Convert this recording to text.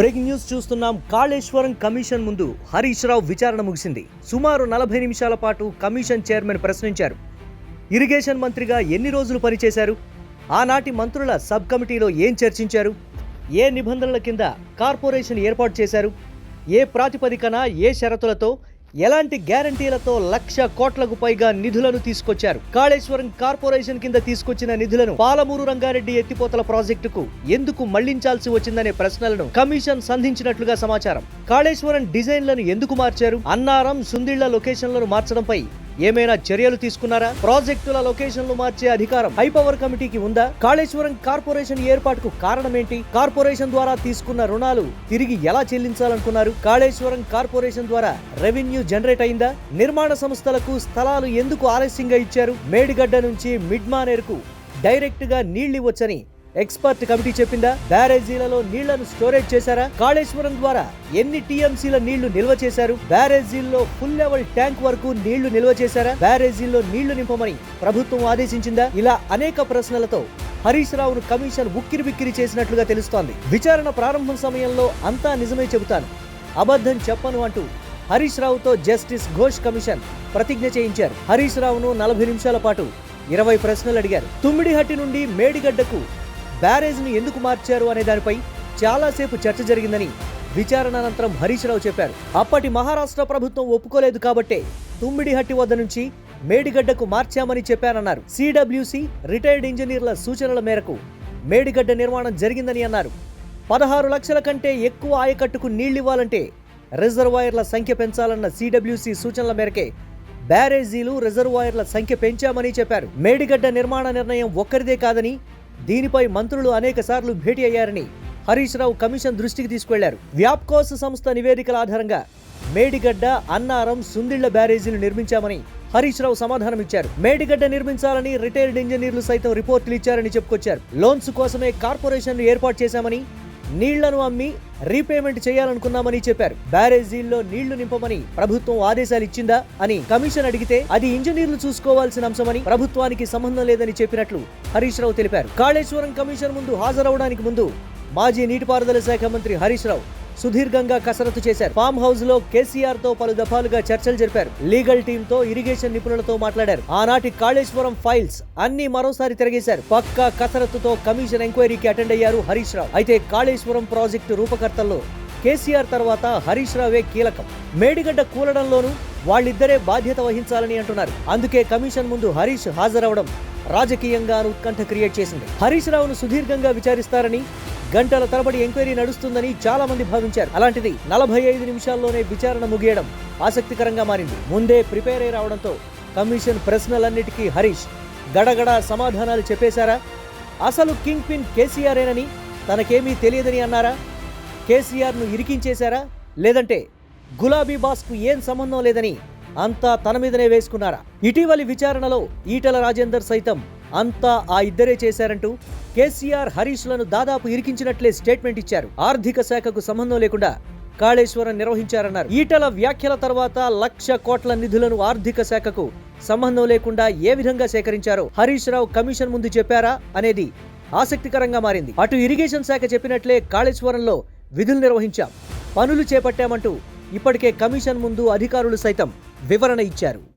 Breaking news చూస్తున్నాం. Kaleshwaram commission ముందు హరీష్ రావు విచారణ ముగిసింది. సుమారు నలభై నిమిషాల పాటు కమిషన్ చైర్మన్ ప్రశ్నించారు. ఇరిగేషన్ మంత్రిగా ఎన్ని రోజులు పనిచేశారు? ఆనాటి మంత్రుల సబ్ కమిటీలో ఏం చర్చించారు? ఏ నిబంధనల కింద కార్పొరేషన్ ఏర్పాటు చేశారు? ఏ ప్రాతిపదికన ఏ షరతులతో ఎలాంటి గ్యారంటీలతో లక్ష కోట్లకు పైగా నిధులను తీసుకొచ్చారు? కాళేశ్వరం కార్పొరేషన్ కింద తీసుకొచ్చిన నిధులను పాలమూరు రంగారెడ్డి ఎత్తిపోతల ప్రాజెక్టుకు ఎందుకు మళ్ళించాల్సి వచ్చిందనే ప్రశ్నలను కమిషన్ సంధించినట్లుగా సమాచారం. కాళేశ్వరం డిజైన్లను ఎందుకు మార్చారు? అన్నారం సుందిళ్ళ లొకేషన్లను మార్చడంపై ఏమైనా చర్యలు తీసుకున్నారా? ప్రాజెక్టుల లొకేషన్లు మార్చే అధికారం హైపవర్ కమిటీకి ఉందా? కాళేశ్వరం కార్పొరేషన్ ఏర్పాటుకు కారణం ఏంటి కార్పొరేషన్ ద్వారా తీసుకున్న రుణాలు తిరిగి ఎలా చెల్లించాలనుకున్నారు? కాళేశ్వరం కార్పొరేషన్ ద్వారా రెవెన్యూ జనరేట్ అయిందా? నిర్మాణ సంస్థలకు స్థలాలు ఎందుకు ఆలస్యంగా ఇచ్చారు? మేడిగడ్డ నుంచి మిడ్మానేర్కు డైరెక్ట్గా నీళ్ళివ్వచ్చని ఎక్స్పర్ట్ కమిటీ చెప్పిందా? బ్యారేజీలలో నీళ్ళను స్టోరేజ్ చేశారా? కాళేశ్వరం ద్వారా ఎన్ని టీఎంసీల నీళ్ళు నిల్వ చేశారు? బ్యారేజీల్లో ఫుల్ లెవెల్ ట్యాంక్ వరకు నీళ్ళు నిల్వ చేశారా? బ్యారేజీల్లో నీళ్ళు నింపమని ప్రభుత్వం ఆదేశించిందా? ఇలా అనేక ప్రశ్నలతో హరీష్ రావును కమిషన్ ఉక్కిరి బిక్కిరి చేసినట్లుగా తెలుస్తోంది. విచారణ ప్రారంభం సమయంలో అంతా నిజమే చెబుతాను. అబద్ధం చెప్పను అంటూ హరీష్ రావుతో జస్టిస్ ఘోష్ కమిషన్ ప్రతిజ్ఞ చేయించారు. హరీష్ రావును నలభై నిమిషాల పాటు ఇరవై ప్రశ్నలు అడిగారు. తుమ్మిడిహట్టి నుండి మేడిగడ్డకు బ్యారేజ్ని ఎందుకు మార్చారు అనే దానిపై చాలాసేపు చర్చ జరిగిందని విచారణ అనంతరం హరీష్ రావు చెప్పారు. అప్పటి మహారాష్ట్ర ప్రభుత్వం ఒప్పుకోలేదు కాబట్టే తుమ్మిడిహట్టి వద్ద నుంచి మేడిగడ్డకు మార్చామని చెప్పారన్నారు. సిడబ్ల్యూసి రిటైర్డ్ ఇంజనీర్ల సూచనల మేరకు మేడిగడ్డ నిర్మాణం జరిగిందని అన్నారు. పదహారు లక్షల కంటే ఎక్కువ ఆయకట్టుకు నీళ్ళివ్వాలంటే రిజర్వాయర్ల సంఖ్య పెంచాలన్న సిడబ్ల్యూసి సూచనల మేరకే బ్యారేజీలు రిజర్వాయర్ల సంఖ్య పెంచామని చెప్పారు. మేడిగడ్డ నిర్మాణ నిర్ణయం ఒక్కరిదే కాదని దీనిపై మంత్రులు అనేక సార్లు భేటీ అయ్యారని హరీష్ రావు కమిషన్ దృష్టికి తీసుకెళ్ళారు. వ్యాప్కోస్ సంస్థ నివేదికల ఆధారంగా మేడిగడ్డ అన్నారం సుందిళ్ళ బ్యారేజీలు నిర్మించామని హరీష్ రావు సమాధానం ఇచ్చారు. మేడిగడ్డ నిర్మించాలని రిటైర్డ్ ఇంజనీర్లు సైతం రిపోర్టులు ఇచ్చారని చెప్పుకొచ్చారు. లోన్స్ కోసమే కార్పొరేషన్లు ఏర్పాటు చేశామని నీళ్ళను అమ్మి రీపేమెంట్ చేయాలనుకున్నామని చెప్పారు. బ్యారేజీల్లో నీళ్ళు నింపమని ప్రభుత్వం ఆదేశాలు ఇచ్చిందా అని కమిషన్ అడిగితే అది ఇంజనీర్లు చూసుకోవాల్సిన అంశమని ప్రభుత్వానికి సంబంధం లేదని చెప్పినట్లు హరీష్ రావు తెలిపారు. కాళేశ్వరం కమిషన్ ముందు హాజరవడానికి ముందు మాజీ నీటిపారుదల శాఖ మంత్రి హరీష్ రావు సుదీర్ఘంగా కసరత్తు చేశారు. ఫామ్ హౌస్లో కేసీఆర్తో పలు దఫాలుగా చర్చలు జరిపారు. లీగల్ టీమ్తో ఇరిగేషన్ నిపుణులతో మాట్లాడారు. ఆనాటి కాళేశ్వరం ఫైల్స్ అన్ని మరోసారి తిరగేశారు. పక్కా కసరత్తుతో కమిషన్ ఎంక్వైరీకి అటెండ్ అయ్యారు హరీష్ రావు. అయితే కాళేశ్వరం ప్రాజెక్టు రూపకర్తల్లో కేసీఆర్ తర్వాత హరీష్ రావే కీలకం. మేడిగడ్డ కూలడంలోనూ వాళ్ళిద్దరే బాధ్యత వహించాలని అంటున్నారు. అందుకే కమిషన్ ముందు హరీష్ హాజరవడం రాజకీయంగా ఉత్కంఠ క్రియేట్ చేసింది. హరీష్ రావును సుదీర్ఘంగా విచారిస్తారని గంటల తరబడి ఎంక్వైరీ నడుస్తుందని చాలా మంది భావించారు. అలాంటిది నలభై ఐదు నిమిషాల్లోనే విచారణ ముగియడం ఆసక్తికరంగా మారింది. ముందే ప్రిపేర్ అయి రావడంతో కమిషన్ ప్రశ్నలన్నిటికీ హరీష్ గడగడ సమాధానాలు చెప్పేశారా? అసలు కింగ్ పిన్ కేసీఆరేనని తనకేమీ తెలియదని అన్నారా? కేసీఆర్ను ఇరికించేశారా? లేదంటే గులాబీ బాస్కు ఏం సంబంధం లేదని అంతా తన మీదనే వేసుకున్నారా? ఇటీవలి విచారణలో ఈటల రాజేందర్ సైతం అంతా ఆ ఇద్దరే చేశారంటూ కేసీఆర్ హరీష్లను దాదాపు ఇరికించినట్లే స్టేట్మెంట్ ఇచ్చారు. ఆర్థిక శాఖకు సంబంధం లేకుండా కాళేశ్వరం నిర్వహించారన్నారు. ఈటల వ్యాఖ్యల తర్వాత లక్ష కోట్ల నిధులను ఆర్థిక శాఖకు సంబంధం లేకుండా ఏ విధంగా సేకరించారో హరీష్ రావు కమిషన్ ముందు చెప్పారా అనేది ఆసక్తికరంగా మారింది. అటు ఇరిగేషన్ శాఖ చెప్పినట్లే కాళేశ్వరంలో విధులు నిర్వహించాం. పనులు చేపట్టామంటూ ఇప్పటికే కమిషన్ ముందు అధికారులు సైతం వివరణ ఇచ్చారు.